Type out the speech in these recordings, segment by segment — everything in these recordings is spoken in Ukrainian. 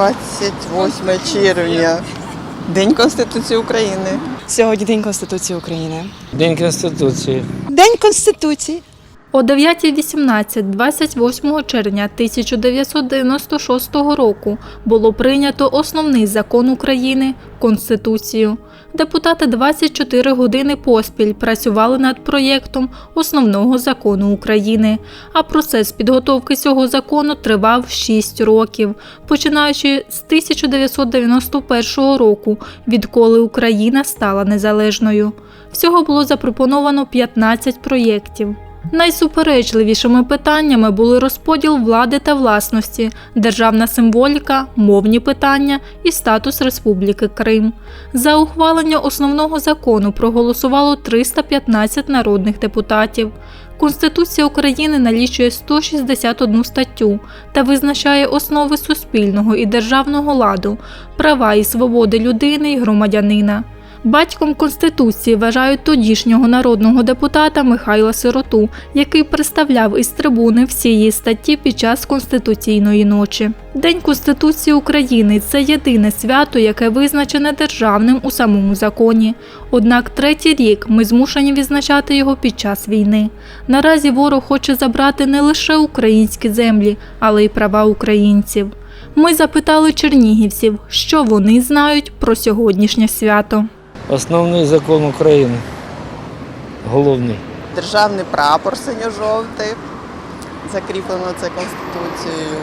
28 червня. День Конституції України. Сьогодні День Конституції України. День Конституції. День Конституції. О 9.18 28 червня 1996 року було прийнято основний закон України Конституцію. Депутати 24 години поспіль працювали над проєктом основного закону України, а процес підготовки цього закону тривав 6 років, починаючи з 1991 року, відколи Україна стала незалежною. Всього було запропоновано 15 проєктів. Найсуперечливішими питаннями були розподіл влади та власності, державна символіка, мовні питання і статус Республіки Крим. За ухвалення основного закону проголосувало 315 народних депутатів. Конституція України налічує 161 статтю та визначає основи суспільного і державного ладу, права і свободи людини і громадянина. Батьком Конституції вважають тодішнього народного депутата Михайла Сироту, який представляв із трибуни всі її статті під час Конституційної ночі. День Конституції України це єдине свято, яке визначене державним у самому законі. Однак третій рік ми змушені відзначати його під час війни. Наразі ворог хоче забрати не лише українські землі, але й права українців. Ми запитали чернігівців, що вони знають про сьогоднішнє свято. Основний закон України. Головний. Державний прапор синьо-жовтий. Закріплено це Конституцією.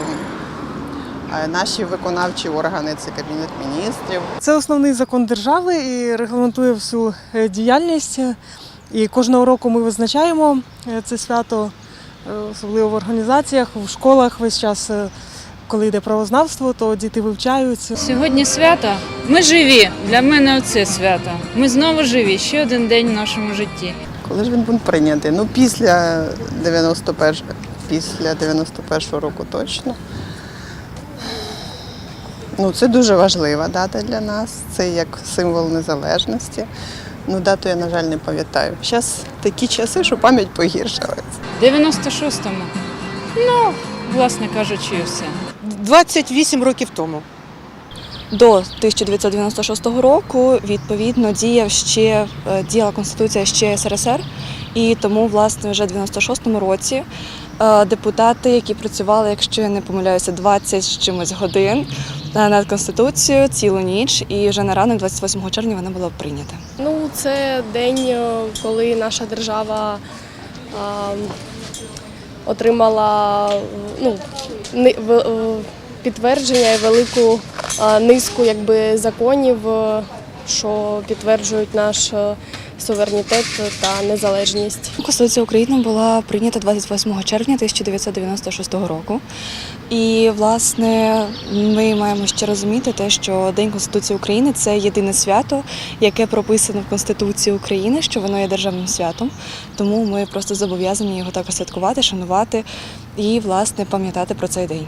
А Наші виконавчі органи це Кабінет міністрів. Це основний закон держави і регламентує всю е, діяльність. І кожного року ми визначаємо е, це свято, е, особливо в організаціях, в школах весь час. Коли йде правознавство, то діти вивчаються. Сьогодні свято. Ми живі. Для мене оце свято. Ми знову живі. Ще один день в нашому житті. Коли ж він був прийнятий? Ну, після 91 після 91 року точно. Ну, це дуже важлива дата для нас. Це як символ незалежності. Ну, дату я, на жаль, не пам'ятаю. Зараз такі часи, що пам'ять погіршилась. В 96-му. Ну, власне кажучи, все. 28 років тому. До 1996 року відповідно діяв ще е, діяла конституція ще СРСР, і тому власне вже в 96-му році е, депутати, які працювали, якщо я не помиляюся, 20 з чимось годин е, над конституцією цілу ніч, і вже на ранок, 28 червня, вона була прийнята. Ну, це день, коли наша держава отримала ну, підтвердження і велику низку якби, законів, е, що підтверджують наш е, суверенітет та незалежність. Конституція України була прийнята 28 червня 1996 року. І, власне, ми маємо ще розуміти те, що День Конституції України це єдине свято, яке прописано в Конституції України, що воно є державним святом. Тому ми просто зобов'язані його також святкувати, шанувати і, власне, пам'ятати про цей день.